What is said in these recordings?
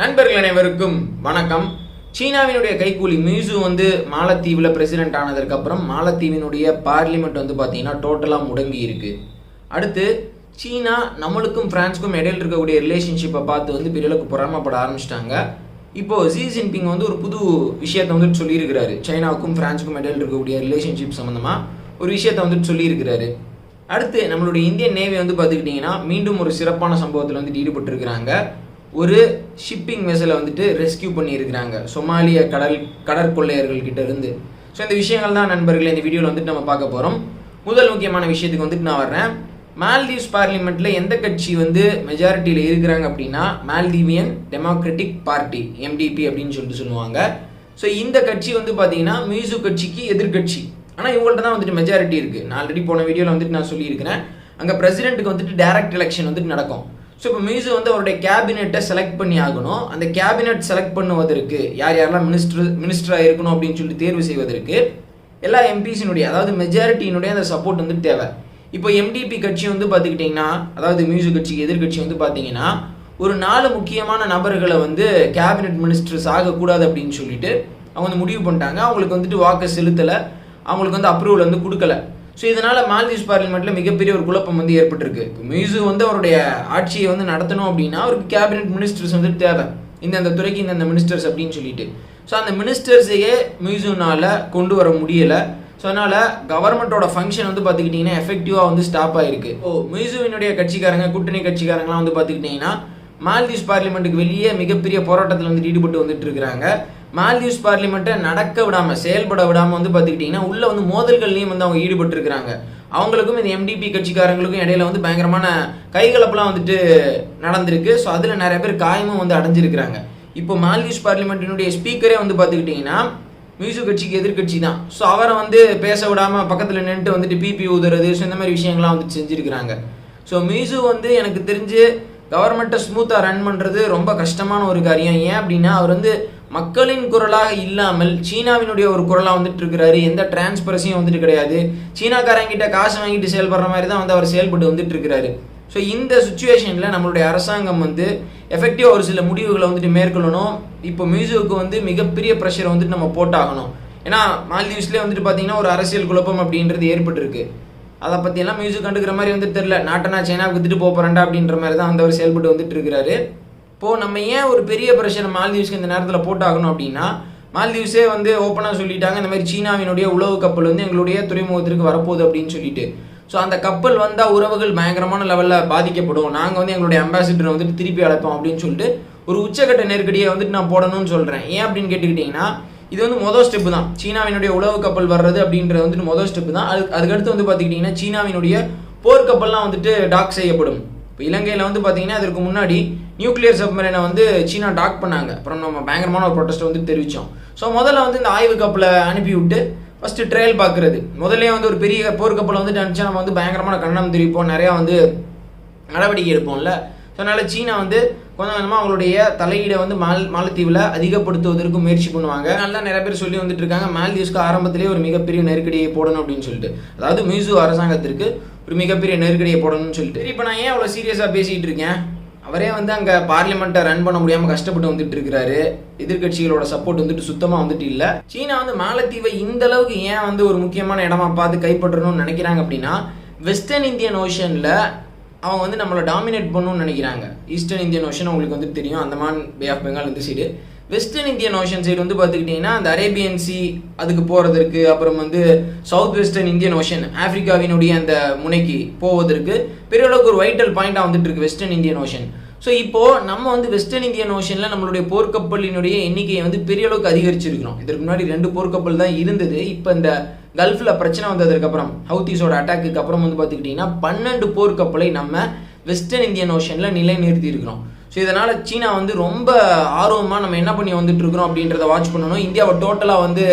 நண்பர்கள் அனைவருக்கும் வணக்கம். சீனாவினுடைய கைக்கூலி மியூசு வந்து மாலத்தீவில் பிரசிடென்ட் ஆனதுக்கப்புறம் மாலத்தீவினுடைய பார்லிமெண்ட் வந்து பார்த்தீங்கன்னா டோட்டலாக முடங்கி இருக்கு. அடுத்து சீனா நம்மளுக்கும் பிரான்ஸுக்கும் இடையில் இருக்கக்கூடிய ரிலேஷன்ஷிப்பை பார்த்து வந்து பெரிய அளவுக்கு பொறாமப்பட ஆரம்பிச்சிட்டாங்க. இப்போது ஜி ஜின்பிங் வந்து ஒரு புது விஷயத்தை வந்துட்டு சொல்லியிருக்கிறாரு. சைனாவுக்கும் ஃப்ரான்ஸுக்கும் இடையில் இருக்கக்கூடிய ரிலேஷன்ஷிப் சம்மந்தமாக ஒரு விஷயத்தை வந்துட்டு சொல்லியிருக்கிறாரு. அடுத்து நம்மளுடைய இந்தியன் நேவி வந்து பார்த்துக்கிட்டிங்கன்னா மீண்டும் ஒரு சிறப்பான சம்பவத்தில் வந்துட்டு ஈடுபட்டிருக்கிறாங்க. ஒரு ஷிப்பிங் வெசலை வந்துட்டு ரெஸ்கியூ பண்ணியிருக்கிறாங்க. சொமாலிய கடல் கடற்கொள்ளையர்கள்கிட்ட இருந்து. ஸோ இந்த விஷயங்கள் தான் நண்பர்களே இந்த வீடியோவில் வந்துட்டு நம்ம பார்க்க போகிறோம் முதல் முக்கியமான விஷயத்துக்கு வந்துட்டு நான் வர்றேன். மால்தீவ்ஸ் பார்லிமெண்ட்டில் எந்த கட்சி வந்து மெஜாரிட்டியில் இருக்கிறாங்க அப்படின்னா மால்தீவியன் டெமோக்ராட்டிக் பார்ட்டி எம்டிபி அப்படின்னு சொல்லிட்டு சொல்லுவாங்க. ஸோ இந்த கட்சி வந்து பார்த்தீங்கன்னா மியூசு கட்சிக்கு எதிர்க்கட்சி. ஆனால் இவங்கள்ட்ட தான் வந்துட்டு மெஜாரிட்டி இருக்குது நான் ஆல்ரெடி போன வீடியோவில் வந்துட்டு நான் சொல்லியிருக்கிறேன். அங்கே பிரசிடென்ட்டுக்கு வந்துட்டு டைரக்ட் எலெக்ஷன் வந்துட்டு நடக்கும். ஸோ இப்போ மியூசு வந்து அவருடைய கேபினெட்டை செலக்ட் பண்ணி ஆகணும். அந்த கேபினெட் செலக்ட் பண்ணுவதற்கு யார் யாரெல்லாம் மினிஸ்டர் மினிஸ்டராக இருக்கணும் அப்படின்னு சொல்லிட்டு தேர்வு செய்வதற்கு எல்லா எம்பிஸினுடைய அதாவது மெஜாரிட்டியினுடைய அந்த சப்போர்ட் வந்து தேவை. இப்போ எம்டிபி கட்சி வந்து பார்த்துக்கிட்டிங்கன்னா அதாவது மியூசிக் கட்சி எதிர்கட்சி வந்து பார்த்தீங்கன்னா ஒரு நாலு முக்கியமான நபர்களை வந்து கேபினெட் மினிஸ்டர்ஸ் ஆகக்கூடாது அப்படின்னு சொல்லிட்டு அவங்க வந்து முடிவு பண்ணிட்டாங்க. அவங்களுக்கு வந்துட்டு வாக்கு செலுத்தலை. அவங்களுக்கு வந்து அப்ரூவல் வந்து கொடுக்கல. ஸோ இதனால் மால்தீவ்ஸ் பார்லிமெண்ட்டில் மிகப்பெரிய ஒரு குழப்பம் வந்து ஏற்பட்டிருக்கு. இப்போ மியூசு வந்து அவருடைய ஆட்சியை வந்து நடத்தணும் அப்படின்னா அவருக்கு கேபினெட் மினிஸ்டர்ஸ் வந்து தேவை. இந்தந்த துறைக்கு இந்தந்த மினிஸ்டர்ஸ் அப்படின்னு சொல்லிட்டு. ஸோ அந்த மினிஸ்டர்ஸையே மியூசுனால் கொண்டு வர முடியலை. ஸோ அதனால் கவர்மெண்ட்டோட ஃபங்க்ஷன் வந்து பார்த்துக்கிட்டிங்கன்னா எஃபெக்டிவாக வந்து ஸ்டாப் ஆகிருக்கு ஓ மியூசுவினுடைய கட்சிக்காரங்க கூட்டணி கட்சிக்காரங்களாம் வந்து பார்த்துக்கிட்டிங்கன்னா மால்தீவ்ஸ் பார்லிமெண்ட்டுக்கு வெளியே மிகப்பெரிய போராட்டத்தில் வந்து ஈடுபட்டு வந்துட்டு இருக்கிறாங்க. மால்தீவ்ஸ் பார்லிமெண்ட்டை நடக்க விடாமல் செயல்பட விடாமல் வந்து பார்த்துக்கிட்டிங்கன்னா உள்ளே வந்து மோதல்கள்லையும் வந்து அவங்க ஈடுபட்டிருக்கிறாங்க. அவங்களுக்கும் இந்த எம்டிபி கட்சிக்காரங்களுக்கும் இடையில வந்து பயங்கரமான கைகலப்பெல்லாம் வந்துட்டு நடந்திருக்கு. ஸோ அதில் நிறைய பேர் காயமும் வந்து அடைஞ்சிருக்கிறாங்க. இப்போ மால்தீவ்ஸ் பார்லிமெண்ட்டினுடைய ஸ்பீக்கரே வந்து பார்த்துக்கிட்டிங்கன்னா மியூசிக் கட்சிக்கு எதிர்கட்சி தான். ஸோ அவரை வந்து பேச விடாமல் பக்கத்தில் நின்றுட்டு வந்துட்டு பிபி ஊதுறது ஸோ இந்த மாதிரி விஷயங்கள்லாம் வந்துட்டு செஞ்சுருக்கிறாங்க. ஸோ மியூசு வந்து எனக்கு தெரிஞ்சு கவர்மெண்ட்டை ஸ்மூத்தாக ரன் பண்ணுறது ரொம்ப கஷ்டமான ஒரு காரியம். ஏன் அப்படின்னா அவர் வந்து மக்களின் குரலாக இல்லாமல் சீனாவினுடைய ஒரு குரலாக வந்துட்டு இருக்கிறாரு எந்த டிரான்ஸ்பரன்சியும் வந்துட்டு கிடையாது. சீனாக்காரங்கிட்ட காசு வாங்கிட்டு செயல்படுற மாதிரி தான் வந்து அவர் செயல்பட்டு வந்துட்டு இருக்கிறாரு ஸோ இந்த சுச்சுவேஷனில் நம்மளுடைய அரசாங்கம் வந்து எஃபெக்டிவாக ஒரு சில முடிவுகளை வந்துட்டு மேற்கொள்ளணும். இப்போ மியூசிக்கு வந்து மிகப்பெரிய ப்ரெஷரை வந்துட்டு நம்ம போட்டாகணும். ஏன்னா மால்தீவ்ஸ்லேயே வந்துட்டு பார்த்தீங்கன்னா ஒரு அரசியல் குழப்பம் அப்படின்றது ஏற்பட்டிருக்கு. அதை பற்றியெல்லாம் மியூசிக் கண்டுக்கிற மாதிரி வந்துட்டு தெரில நாட்டனா சைனாவுக்கு வித்துட்டு போகிறேன்டா அப்படின்ற மாதிரி தான் வந்து அவர் செயல்பட்டு வந்துட்டு இருக்கிறாரு இப்போது நம்ம ஏன் ஒரு பெரிய ப்ரெஷர் மால்தீவ்ஸ்க்கு இந்த நேரத்தில் போட்டாகணும் அப்படின்னா மால்தீவ்ஸே வந்து ஓப்பனாக சொல்லிட்டாங்க இந்த மாதிரி சீனாவினுடைய உளவு கப்பல் வந்து எங்களுடைய துறைமுகத்திற்கு வரப்போகுது அப்படின்னு சொல்லிட்டு. ஸோ அந்த கப்பல் வந்தால் உறவுகள் பயங்கரமான லெவலில் பாதிக்கப்படும். நாங்கள் வந்து எங்களுடைய அம்பாசிடரை வந்துட்டு திருப்பி அழைப்போம் அப்படின்னு சொல்லிட்டு ஒரு உச்சக்கட்ட நெருக்கடியை வந்துட்டு நான் போடணும்னு சொல்கிறேன் ஏன் அப்படின்னு கேட்டுக்கிட்டிங்கன்னா இது வந்து மொதல் ஸ்டெப்பு தான். சீனாவினுடைய உளவு கப்பல் வர்றது அப்படின்றது வந்துட்டு மொதல் ஸ்டெப்பு தான். அது அதுக்கடுத்து வந்து பார்த்துக்கிட்டிங்கன்னா சீனாவினுடைய போர்க்கப்பல்லாம் வந்துட்டு டாக் செய்யப்படும். இப்போ இலங்கையில் வந்து பார்த்தீங்கன்னா அதற்கு முன்னாடி நியூக்ளியர் சப்மரீனை வந்து சீனா டாக் பண்ணாங்க. அப்புறம் நம்ம பயங்கரமான ஒரு ப்ரொட்டஸ்ட்டை வந்து தெரிவித்தோம் ஸோ முதல்ல வந்து இந்த ஆய்வு கப்பலை அனுப்பி விட்டு ஃபஸ்ட்டு ட்ரையல் பார்க்குறது முதல்ல வந்து ஒரு பெரிய போர்க்கப்பலை வந்துட்டு அனுப்பிச்சா நம்ம வந்து பயங்கரமான கண்டனம் தெரிவிப்போம். நிறையா வந்து நடவடிக்கை எடுப்போம்ல. ஸோ அதனால் சீனா வந்து கொஞ்சம் கொஞ்சமாக அவங்களுடைய தலையீடை வந்து மால் மாலத்தீவில் அதிகப்படுத்துவதற்கு முயற்சி பண்ணுவாங்க. அதனால நிறைய பேர் சொல்லி வந்துட்டு இருக்காங்க மால்தீவ்ஸ்க்கு ஆரம்பத்திலேயே ஒரு மிகப்பெரிய நெருக்கடியை போடணும் அப்படின்னு சொல்லிட்டு. அதாவது மியூசு அரசாங்கத்திற்கு ஒரு மிகப்பெரிய நெருக்கடியை போடணும்னு சொல்லிட்டு. இப்போ நான் ஏன் அவ்வளோ சீரியஸாக பேசிகிட்டு இருக்கேன்? அவரே வந்து அங்கே பார்லிமெண்ட்டை ரன் பண்ண முடியாமல் கஷ்டப்பட்டு வந்துட்டு இருக்கிறாரு. எதிர்கட்சிகளோட சப்போர்ட் வந்துட்டு சுத்தமாக வந்துட்டு இல்லை. சீனா வந்து மாலத்தீவை இந்த அளவுக்கு ஏன் வந்து ஒரு முக்கியமான இடமா பார்த்து கைப்பற்றணும்னு நினைக்கிறாங்க அப்படின்னா வெஸ்டர்ன் இந்தியன் ஓஷனில் அவங்க வந்து நம்மளை டாமினேட் பண்ணணும்னு நினைக்கிறாங்க. ஈஸ்டர்ன் இந்தியன் ஓஷன் உங்களுக்கு வந்து தெரியும். அந்தமான் பே ஆஃப் பெங்கால் இந்த side western Indian ocean side வந்து பார்த்துக்கிட்டிங்கன்னா அந்த அரேபியன் சி அதுக்கு போகிறதற்கு அப்புறம் வந்து சவுத் வெஸ்டர்ன் இந்தியன் ஓஷன் ஆஃப்ரிக்காவினுடைய அந்த முனைக்கு போவதற்கு பெரிய அளவுக்கு ஒரு வைட்டல் பாயிண்டாக வந்துட்டு இருக்கு வெஸ்டர்ன் இந்தியன் ஓஷன் ஸோ இப்போது நம்ம வந்து வெஸ்டர்ன் இந்தியன் ஓஷனில் நம்மளுடைய போர்க்கப்பலினுடைய எண்ணிக்கையை வந்து பெரிய அளவுக்கு அதிகரிச்சிருக்கிறோம். இதற்கு முன்னாடி ரெண்டு போர்க்கப்பல் தான் இருந்தது. இப்போ இந்த கல்ஃபில் பிரச்சனை வந்ததுக்கப்புறம் ஹவுத்தீஸோட அட்டாக்கு அப்புறம் வந்து பார்த்துக்கிட்டிங்கன்னா பன்னெண்டு போர்க்கப்பலை நம்ம வெஸ்டர்ன் இந்தியன் ஓஷனில் நிலைநிறுத்தி இருக்கிறோம். ஸோ இதனால் சீனா வந்து ரொம்ப ஆர்வமாக நம்ம என்ன பண்ணி வந்துட்டு இருக்கிறோம் அப்படின்றத வாட்ச் பண்ணணும். இந்தியாவை டோட்டலாக வந்து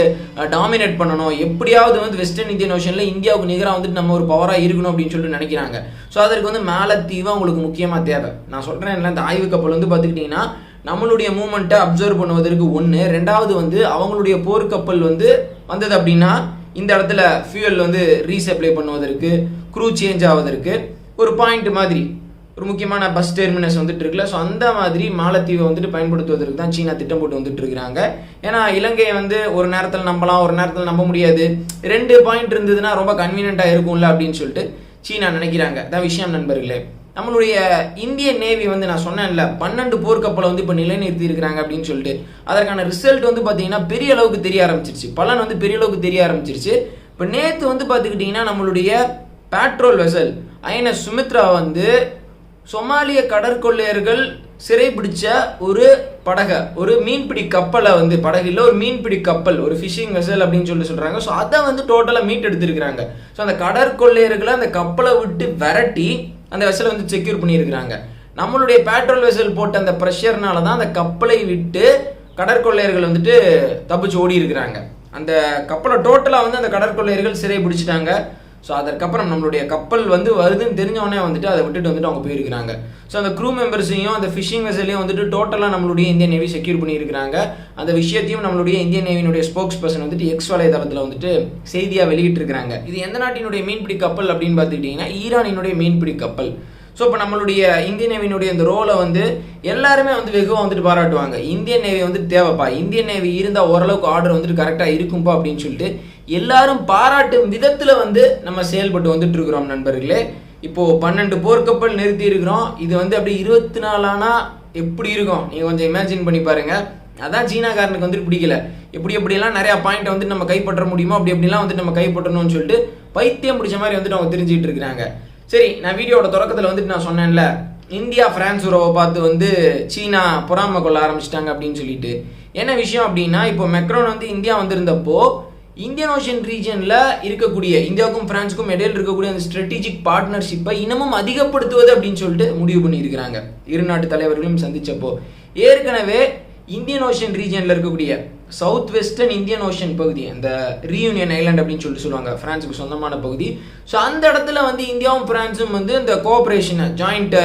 டாமினேட் பண்ணணும். எப்படியாவது வந்து வெஸ்டர்ன் இந்தியன் ஓஷனில் இந்தியாவுக்கு நிகராக வந்துட்டு நம்ம ஒரு பவராக இருக்கணும் அப்படின்னு சொல்லிட்டு நினைக்கிறாங்க. ஸோ அதற்கு வந்து மேலத்தீவு அவங்களுக்கு முக்கியமாக தேவை. நான் சொல்கிறேன் இல்லை இந்த ஆய்வு கப்பல் வந்து பார்த்துக்கிட்டிங்கன்னா நம்மளுடைய மூமெண்ட்டை அப்சர்வ் பண்ணுவதற்கு ஒன்று ரெண்டாவது வந்து அவங்களுடைய போர்க்கப்பல் வந்து வந்தது அப்படின்னா இந்த இடத்துல ஃபியூயல் வந்து ரீசப்ளை பண்ணுவதற்கு க்ரூ சேஞ்ச் ஆவதற்கு ஒரு பாயிண்ட் மாதிரி. ஒரு முக்கியமான பஸ் டெர்மினஸ் வந்துட்டு இருக்குல்ல ஸோ அந்த மாதிரி மாலத்தீவை வந்துட்டு பயன்படுத்துவதற்கு தான் சீனா திட்டம் போட்டு வந்துட்டு இருக்கிறாங்க ஏன்னா இலங்கையை வந்து ஒரு நேரத்தில் நம்பலாம் ஒரு நேரத்தில் நம்ப முடியாது. ரெண்டு பாயிண்ட் இருந்ததுன்னா ரொம்ப கன்வீனியண்ட்டாக இருக்கும்ல அப்படின்னு சொல்லிட்டு சீனா நினைக்கிறாங்க. அதான் விஷயம் நண்பர்களே. நம்மளுடைய இந்திய நேவி வந்து நான் சொன்னேன்ல பன்னெண்டு போர்க்கப்பலை வந்து இப்போ நிலைநிறுத்தி இருக்கிறாங்க அப்படின்னு சொல்லிட்டு. அதற்கான ரிசல்ட் வந்து பார்த்தீங்கன்னா பெரிய அளவுக்கு தெரிய ஆரம்பிச்சிருச்சு. பலன் வந்து பெரிய அளவுக்கு தெரிய ஆரம்பிச்சிருச்சு. இப்போ நேற்று வந்து பார்த்துக்கிட்டிங்கன்னா நம்மளுடைய பேட்ரோல் வெசல் ஐஎன்எஸ் சுமித்ரா வந்து சொமாலிய கடற்கொள்ளையர்கள் சிறைபிடிச்ச ஒரு படகை ஒரு மீன்பிடி கப்பலை வந்து படகு ஒரு மீன்பிடி கப்பல் ஒரு ஃபிஷிங் வெசல் அப்படின்னு சொல்லி சொல்கிறாங்க ஸோ அதை வந்து டோட்டலாக மீட் எடுத்திருக்கிறாங்க. ஸோ அந்த கடற்கொள்ளையர்களை அந்த கப்பலை விட்டு விரட்டி அந்த வெசலை வந்து செக்யூர் பண்ணியிருக்கிறாங்க. நம்மளுடைய பேட்ரோல் வெசல் போட்ட அந்த ப்ரெஷர்னால தான் அந்த கப்பலை விட்டு கடற்கொள்ளையர்கள் வந்துட்டு தப்பிச்சு ஓடி இருக்கிறாங்க அந்த கப்பலை டோட்டலாக வந்து அந்த கடற்கொள்ளையர்கள் சிறை பிடிச்சிட்டாங்க. ஸோ அதற்கப்புறம் நம்மளுடைய கப்பல் வந்து வருதுன்னு தெரிஞ்சவொடனே வந்துட்டு அதை விட்டுட்டு வந்துட்டு அவங்க போயிருக்கிறாங்க. ஸோ அந்த க்ரூ மெம்பர்ஸையும் அந்த ஃபிஷிங் வெசலையும் வந்துட்டு டோட்டலாக நம்மளுடைய இந்திய நேவி செக்யூர் பண்ணியிருக்கிறாங்க. அந்த விஷயத்தையும் நம்மளுடைய இந்திய நேவியினுடைய ஸ்போக்ஸ் பர்சன் வந்துட்டு எக்ஸ் வலைதளத்தில் வந்துட்டு செய்தியாக வெளியிட்டிருக்கிறாங்க. இது எந்த நாட்டினுடைய மீன்பிடி கப்பல் அப்படின்னு பார்த்துக்கிட்டிங்கன்னா ஈரானினுடைய மீன்பிடி கப்பல். ஸோ இப்போ நம்மளுடைய இந்தியன் நேவியினுடைய இந்த ரோலை வந்து எல்லாருமே வந்து வெகுவாக வந்துட்டு பாராட்டுவாங்க. இந்தியன் நேவி வந்துட்டு தேவைப்பா. இந்தியன் நேவி இருந்தால் ஓரளவுக்கு ஆர்டர் வந்துட்டு கரெக்டாக இருக்கும்பா அப்படின்னு சொல்லிட்டு எல்லாரும் பாராட்டும் விதத்தில் வந்து நம்ம செயல்பட்டு வந்துட்டு இருக்கிறோம் நண்பர்களே. இப்போது பன்னெண்டு போர்க்கப்பல் நிறுத்தி இருக்கிறோம். இது வந்து அப்படி இருபத்தி நாலானா எப்படி இருக்கும்? நீங்கள் கொஞ்சம் இமேஜின் பண்ணி பாருங்க. அதான் சீனாக்காரனுக்கு வந்துட்டு பிடிக்கல. எப்படி எப்படியெல்லாம் நிறையா பாயிண்ட் வந்து நம்ம கைப்பற்ற முடியுமோ அப்படி எப்படிலாம் வந்துட்டு நம்ம கைப்பற்றணும்னு சொல்லிட்டு பைத்தியம் பிடிச்ச மாதிரி வந்துட்டு அவங்க தெரிஞ்சுட்டு இருக்கிறாங்க. சரி நான் வீடியோட தொடக்கத்தில் வந்துட்டு நான் சொன்னேன்ல இந்தியா பிரான்ஸ் உறவை பார்த்து வந்து சீனா பொறாமை கொள்ள ஆரம்பிச்சிட்டாங்க அப்படின்னு சொல்லிட்டு. என்ன விஷயம் அப்படின்னா இப்போ மெக்ரோன் வந்து இந்தியா வந்திருந்தப்போ இந்தியன் ஓஷன் ரீஜனில் இருக்கக்கூடிய இந்தியாவுக்கும் பிரான்ஸுக்கும் இடையில் இருக்கக்கூடிய அந்த ஸ்ட்ராட்டஜிக் பார்ட்னர்ஷிப்பை இன்னமும் அதிகப்படுத்துவது அப்படின்னு சொல்லிட்டு முடிவு பண்ணியிருக்கிறாங்க. இரு நாட்டு தலைவர்களும் சந்தித்தப்போ ஏற்கனவே இந்தியன் ஓஷன் ரீஜியனில் இருக்கக்கூடிய சவுத் வெஸ்டர்ன் இந்தியன் ஓஷன் பகுதி அந்த ரீயூனியன் ஐலாண்ட் அப்படின்னு சொல்லிட்டு சொல்லுவாங்க ஃப்ரான்ஸுக்கு சொந்தமான பகுதி. ஸோ அந்த இடத்துல வந்து இந்தியாவும் ஃப்ரான்ஸும் வந்து இந்த கோஆப்ரேஷனை ஜாயிண்ட்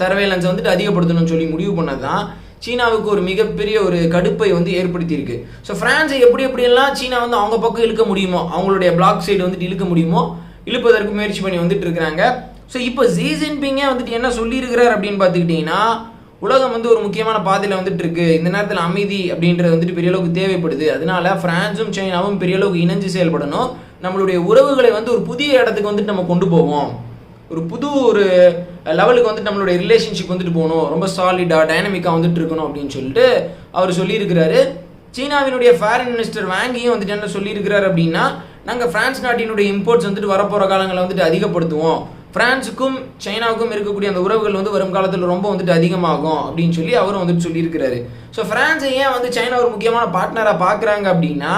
சர்வேலன்ஸை வந்துட்டு அதிகப்படுத்தணும்னு சொல்லி முடிவு பண்ணது தான் சீனாவுக்கு ஒரு மிகப்பெரிய ஒரு கடுப்பை வந்து ஏற்படுத்தியிருக்கு. ஸோ ஃப்ரான்ஸை எப்படி எப்படியெல்லாம் சீனா வந்து அவங்க பக்கம் இழுக்க முடியுமோ அவங்களுடைய பிளாக் சைடு வந்துட்டு இழுக்க முடியுமோ இழுப்பதற்கு முயற்சி பண்ணி வந்துட்டு இருக்கிறாங்க. ஸோ இப்போ ஜி ஜின்பிங்கே வந்துட்டு என்ன சொல்லியிருக்கிறார் அப்படின்னு பார்த்துக்கிட்டிங்கன்னா உலகம் வந்து ஒரு முக்கியமான பாதையில் வந்துட்டு இருக்கு இந்த நேரத்தில் அமைதி அப்படின்றது வந்துட்டு பெரிய அளவுக்கு தேவைப்படுது. அதனால பிரான்ஸும் சைனாவும் பெரிய அளவுக்கு இணைஞ்சு செயல்படணும். நம்மளுடைய உறவுகளை வந்து ஒரு புதிய இடத்துக்கு வந்துட்டு நம்ம கொண்டு போவோம். ஒரு புது ஒரு லெவலுக்கு வந்துட்டு நம்மளுடைய ரிலேஷன்ஷிப் வந்துட்டு போகணும். ரொம்ப சாலிடாக டைனமிக்காக வந்துட்டு இருக்கணும் அப்படின்னு சொல்லிட்டு அவர் சொல்லியிருக்கிறாரு. சீனாவினுடைய ஃபாரின் மினிஸ்டர் வாங்கியும் வந்துட்டு என்ன சொல்லியிருக்கிறார் அப்படின்னா நாங்கள் பிரான்ஸ் நாட்டினுடைய இம்போர்ட்ஸ் வந்துட்டு வரப்போகிற காலங்களில் வந்துட்டு அதிகப்படுத்துவோம். பிரான்ஸுக்கும் சைனாவுக்கும் இருக்கக்கூடிய அந்த உறவுகள் வந்து வரும் காலத்தில் ரொம்ப வந்துட்டு அதிகமாகும் அப்படின்னு சொல்லி அவரும் வந்துட்டு சொல்லியிருக்கிறாரு. ஸோ பிரான்ஸை ஏன் வந்து சைனா ஒரு முக்கியமான பார்ட்னராக பார்க்குறாங்க அப்படின்னா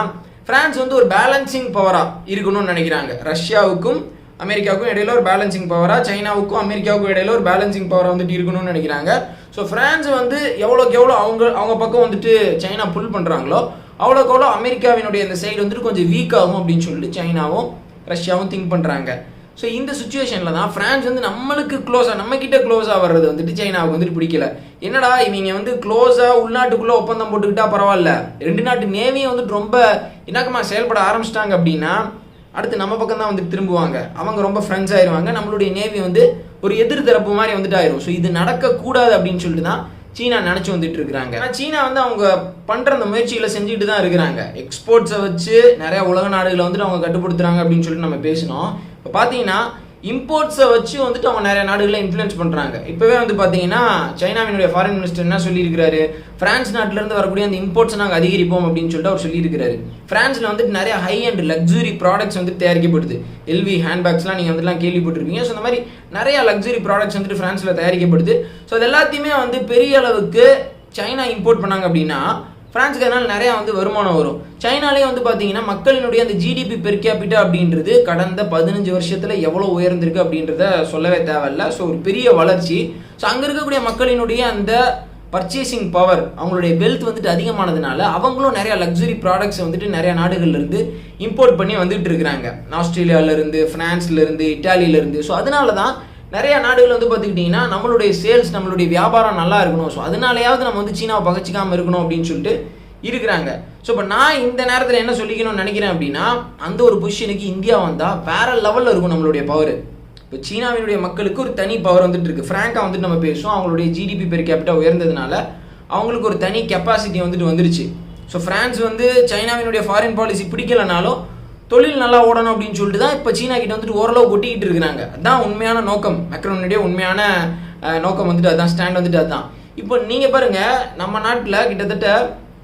பிரான்ஸ் வந்து ஒரு பேலன்சிங் பவராக இருக்கணும்னு நினைக்கிறாங்க. ரஷ்யாவுக்கும் அமெரிக்காவுக்கும் இடையில ஒரு பேலன்சிங் பவராக சைனாவுக்கும் அமெரிக்காவுக்கும் இடையில ஒரு பேலன்சிங் பவராக வந்துட்டு இருக்கணும்னு நினைக்கிறாங்க. ஸோ ஃப்ரான்ஸ் வந்து எவ்வளோக்கு எவ்வளோ அவங்க அவங்க பக்கம் வந்துட்டு சைனா புல் பண்ணுறாங்களோ அவ்வளோக்கு எவ்வளோ அமெரிக்காவினுடைய இந்த சைடு வந்துட்டு கொஞ்சம் வீக் ஆகும் அப்படின்னு சொல்லிட்டு சைனாவும் ரஷ்யாவும் திங்க் பண்ணுறாங்க ஸோ இந்த சுச்சுவேஷனில் தான் ஃப்ரான்ஸ் வந்து நம்மளுக்கு க்ளோஸாக நம்ம க்ளோஸாக வர்றது வந்துட்டு சைனாவுக்கு வந்துட்டு பிடிக்கல. என்னடா இவங்க வந்து க்ளோஸாக உள்நாட்டுக்குள்ளே ஒப்பந்தம் போட்டுக்கிட்டா பரவாயில்ல. ரெண்டு நாட்டு நேவியும் வந்துட்டு ரொம்ப இணக்கமாக செயல்பட ஆரம்பிச்சிட்டாங்க அப்படின்னா அடுத்து நம்ம பக்கம் தான் வந்துட்டு திரும்புவாங்க. அவங்க ரொம்ப ஃப்ரெண்ட்ஸ் ஆயிடுவாங்க நம்மளுடைய நேவி வந்து ஒரு எதிர் தரப்பு மாதிரி வந்துட்டு ஆயிரும். ஸோ இது நடக்கக்கூடாது அப்படின்னு சொல்லிட்டு தான் சீனா நினச்சி வந்துட்டு இருக்கிறாங்க. ஆனால் சீனா வந்து அவங்க பண்ணுற அந்த முயற்சிகளை செஞ்சுட்டு தான் இருக்கிறாங்க. எக்ஸ்போர்ட்ஸை வச்சு நிறைய உலக நாடுகளை வந்துட்டு அவங்க கட்டுப்படுத்துறாங்க அப்படின்னு சொல்லிட்டு நம்ம பேசினோம். இப்போ பார்த்தீங்கன்னா இம்போர்ட்ஸை வச்சு வந்துட்டு அவங்க நிறைய நாடுகளை இன்ஃப்ளூயன்ஸ் பண்ணுறாங்க இப்போவே வந்து பார்த்தீங்கன்னா சைனாவினுடைய ஃபாரின் மினிஸ்டர் என்ன சொல்லியிருக்கிறாரு? ஃப்ரான்ஸ் நாட்டிலேருந்து வரக்கூடிய அந்த இம்போர்ட்ஸை நாங்கள் அதிகரிப்போம் அப்படின்னு சொல்லிட்டு அவர் சொல்லியிருக்கிறாரு. ஃப்ரான்ஸில் வந்துட்டு நிறைய ஹை அண்ட் லக்ஸுரி ப்ராடக்ட்ஸ் வந்து தயாரிக்கப்படுது எல்வி ஹேண்ட்பேக்ஸ்லாம் நீங்கள் வந்துலாம் கேள்விப்பட்டிருப்பீங்க. ஸோ அந்த மாதிரி நிறைய லக்ஸுரி ப்ராடக்ட்ஸ் வந்துட்டு ஃப்ரான்ஸில் தயாரிக்கப்படுது. ஸோ அது எல்லாத்தையுமே வந்து பெரிய அளவுக்கு சைனா இம்போர்ட் பண்ணாங்க அப்படின்னா ஃப்ரான்ஸுக்கு அதனால் நிறையா வந்து வருமானம் வரும். சைனாலே வந்து பார்த்தீங்கன்னா மக்களினுடைய அந்த ஜிடிபி பெர் கேபிட்டா அப்படின்றது கடந்த பதினஞ்சு வருஷத்தில் எவ்வளோ உயர்ந்திருக்கு அப்படின்றத சொல்லவே தேவையில்ல. ஸோ ஒரு பெரிய வளர்ச்சி. ஸோ அங்கே இருக்கக்கூடிய மக்களினுடைய அந்த பர்ச்சேசிங் பவர் அவங்களுடைய வெல்த் வந்துட்டு அதிகமானதுனால அவங்களும் நிறையா லக்ஸுரி ப்ராடக்ட்ஸ் வந்துட்டு நிறைய நாடுகள்லேருந்து இம்போர்ட் பண்ணி வந்துட்டு இருக்கிறாங்க. ஆஸ்திரேலியாவிலேருந்து ஃப்ரான்ஸ்லேருந்து இட்டாலியிலேருந்து. ஸோ அதனால தான் நிறைய நாடுகள் வந்து பார்த்துக்கிட்டிங்கன்னா நம்மளுடைய சேல்ஸ் நம்மளுடைய வியாபாரம் நல்லா இருக்கணும். ஸோ அதனாலயாவது நம்ம வந்து சீனாவை பகச்சிக்காமல் இருக்கணும் அப்படின்னு சொல்லிட்டு இருக்கிறாங்க. ஸோ இப்போ நான் இந்த நேரத்தில் என்ன சொல்லிக்கணும்னு நினைக்கிறேன் அப்படின்னா அந்த ஒரு பொசிஷனுக்கு இந்தியா வந்தால் வேற லெவலில் இருக்கும் நம்மளுடைய பவர் இப்போ சீனாவினுடைய மக்களுக்கு ஒரு தனி பவர் வந்துட்டு இருக்கு. ஃப்ராங்காக வந்துட்டு நம்ம பேசுவோம். அவங்களுடைய ஜிடிபி பெர் கேபிட்டா உயர்ந்ததுனால அவங்களுக்கு ஒரு தனி கெப்பாசிட்டி வந்துட்டு வந்துருச்சு. ஸோ ஃப்ரான்ஸ் வந்து சைனாவினுடைய ஃபாரின் பாலிசி பிடிக்கலனாலும் தொழில் நல்லா ஓடணும் அப்படின்னு சொல்லிட்டு தான் இப்போ சீனா கிட்ட வந்துட்டு ஓரளவு ஒட்டிக்கிட்டு இருக்கிறாங்க. அதுதான் உண்மையான நோக்கம். மெக்ரோனுடைய உண்மையான நோக்கம் வந்துட்டு அதான் ஸ்டாண்ட் வந்துட்டு அதுதான். இப்போ நீங்கள் பாருங்கள் நம்ம நாட்டில் கிட்டத்தட்ட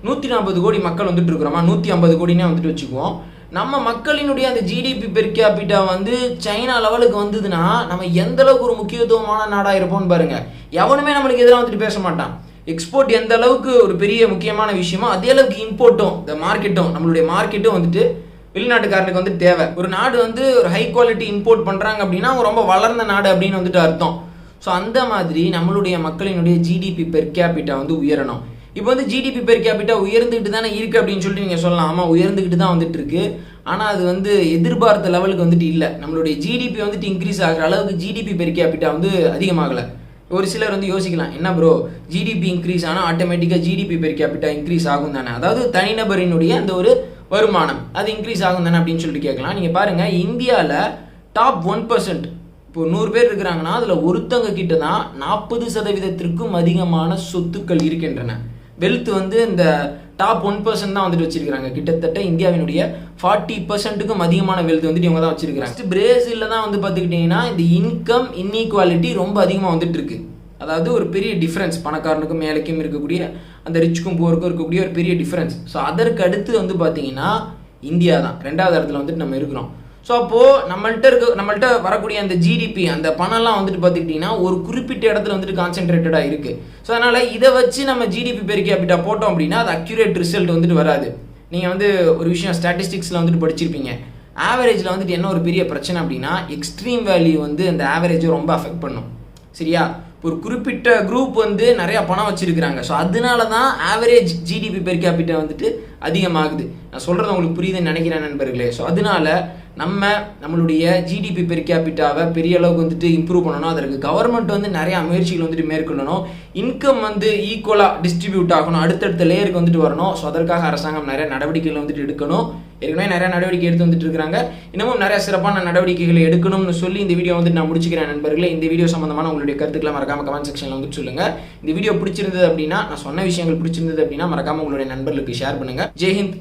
நூற்றி நாற்பது கோடி மக்கள் வந்துட்டு இருக்கிறோமா? நூற்றி ஐம்பது கோடினே வந்துட்டு வச்சுக்குவோம். நம்ம மக்களினுடைய அந்த ஜிடிபி பெர் கேபிட்டா வந்து சைனா லெவலுக்கு வந்ததுன்னா நம்ம எந்த அளவுக்கு ஒரு முக்கியத்துவமான நாடாக இருப்போம்னு பாருங்க. எவனுமே நம்மளுக்கு எதிராக வந்துட்டு பேச மாட்டான். எக்ஸ்போர்ட் எந்த அளவுக்கு ஒரு பெரிய முக்கியமான விஷயமோ அதே அளவுக்கு இம்போர்ட்டும் இந்த மார்க்கெட்டும் நம்மளுடைய மார்க்கெட்டும் வந்துட்டு வெளிநாட்டுக்காரனுக்கு வந்து தேவை. ஒரு நாடு வந்து ஒரு ஹை குவாலிட்டி இம்போர்ட் பண்ணுறாங்க அப்படின்னா அவங்க ரொம்ப வளர்ந்த நாடு அப்படின்னு வந்துட்டு அர்த்தம். ஸோ அந்த மாதிரி நம்மளுடைய மக்களினுடைய ஜிடிபி பெர் கேபிட்டா வந்து உயரணும். இப்போ வந்து ஜிடிபி பெர் கேபிட்டா உயர்ந்துக்கிட்டு தானே இருக்குது அப்படின்னு சொல்லிட்டு நீங்கள் சொல்லலாம். ஆமாம் உயர்ந்துக்கிட்டு தான் வந்துட்டு இருக்கு. ஆனால் அது வந்து எதிர்பார்த்த லெவலுக்கு வந்துட்டு இல்லை. நம்மளுடைய ஜிடிபி வந்துட்டு இன்க்ரீஸ் ஆகிற அளவுக்கு ஜிடிபி பெர் கேபிட்டா வந்து அதிகமாகலை. ஒரு சிலர் வந்து யோசிக்கலாம் என்ன ப்ரோ ஜிடிபி இன்க்ரீஸ் ஆனால் ஆட்டோமேட்டிக்காக ஜிடிபி பெர் கேபிட்டா இன்க்ரீஸ் ஆகும் தானே? அதாவது தனிநபரினுடைய அந்த ஒரு வருமானம். அது இன்க்ரீஸ் ஆகும் தானே அப்படின்னு சொல்லிட்டு கேட்கலாம். நீங்கள் பாருங்கள் இந்தியாவில் டாப் ஒன் பர்சன்ட் இப்போ நூறு பேர் இருக்கிறாங்கன்னா அதில் ஒருத்தங்க கிட்ட தான் நாற்பது சதவீதத்திற்கும் அதிகமான சொத்துக்கள் இருக்கின்றன. வெல்த் வந்து இந்த டாப் ஒன் பர்சன்ட் தான் வந்துட்டு வச்சிருக்காங்க கிட்டத்தட்ட இந்தியாவினுடைய ஃபார்ட்டி பர்சன்ட்டுக்கும் அதிகமான வெல்த் வந்துட்டு இவங்க தான் வச்சிருக்காங்க பிரேசிலில் தான் வந்து பார்த்துக்கிட்டிங்கன்னா இந்த இன்கம் இன்இக்வாலிட்டி ரொம்ப அதிகமாக வந்துட்டு இருக்கு. அதாவது ஒரு பெரிய டிஃப்ரென்ஸ் பணக்காரனுக்கும் மேலைக்கும் இருக்கக்கூடிய அந்த ரிச்சுக்கும் போருக்கும் இருக்கக்கூடிய ஒரு பெரிய டிஃப்ரென்ஸ் ஸோ அதற்கு அடுத்து வந்து பார்த்தீங்கன்னா இந்தியா தான். ரெண்டாவது இடத்துல வந்துட்டு நம்ம இருக்கிறோம். ஸோ அப்போது நம்மள்கிட்ட இருக்க நம்மள்கிட்ட வரக்கூடிய அந்த ஜிடிபி அந்த பணம்லாம் வந்துட்டு பார்த்துக்கிட்டிங்கன்னா ஒரு குறிப்பிட்ட இடத்துல வந்துட்டு கான்சென்ட்ரேட்டடாக இருக்குது ஸோ அதனால் இதை வச்சு நம்ம ஜிடிபி பெருக்கி அப்படிட்டா போட்டோம் அப்படின்னா அது அக்யூரேட் ரிசல்ட் வந்துட்டு வராது. நீங்கள் வந்து ஒரு விஷயம் ஸ்டாட்டிஸ்டிக்ஸில் வந்துட்டு படிச்சிருப்பீங்க. ஆவரேஜில் வந்துட்டு என்ன ஒரு பெரிய பிரச்சனை அப்படின்னா எக்ஸ்ட்ரீம் வேல்யூ வந்து அந்த ஆவரேஜை ரொம்ப அஃபெக்ட் பண்ணும். சரியா? ஒரு குறிப்பிட்ட குரூப் வந்து நிறைய பணம் வச்சிருக்கிறாங்க. ஸோ அதனால தான் ஆவரேஜ் ஜிடிபி பெர் கேபிட்டா வந்துட்டு அதிகமாகுது. நான் சொல்கிறது உங்களுக்கு புரியுதுன்னு நினைக்கிறேன் நண்பர்களே. ஸோ அதனால நம்ம நம்மளுடைய ஜிடிபி பெர் கேபிட்டாவை பெரிய அளவுக்கு வந்துட்டு இம்ப்ரூவ் பண்ணணும். அதற்கு கவர்மெண்ட் வந்து நிறையா முயற்சிகள் வந்துட்டு மேற்கொள்ளணும். இன்கம் வந்து ஈக்குவலாக டிஸ்ட்ரிபியூட் ஆகணும். அடுத்தடுத்த லேயருக்கு வந்துட்டு வரணும். ஸோ அதற்காக அரசாங்கம் நிறைய நடவடிக்கைகள் வந்துட்டு எடுக்கணும். ஏற்கனவே நிறைய நடவடிக்கை எடுத்து வந்துட்டு இருக்காங்க இன்னமும் நிறைய சிறப்பான நடவடிக்கைகளை எடுக்கணும்னு சொல்லி இந்த வீடியோ வந்துட்டு நான் முடிச்சுக்கிறேன் நண்பர்களே. இந்த வீடியோ சம்பந்தமான உங்களுடைய கருத்துக்களை மறக்காம கமெண்ட் செக்ஷனில் வந்துட்டு சொல்லுங்க. இந்த வீடியோ பிடிச்சிருந்தது அப்படின்னா நான் சொன்ன விஷயங்கள் பிடிச்சிருந்தது அப்படின்னா மறக்காம உங்களுடைய நண்பர்களுக்கு ஷேர் பண்ணுங்க. ஜெய்ஹிந்த்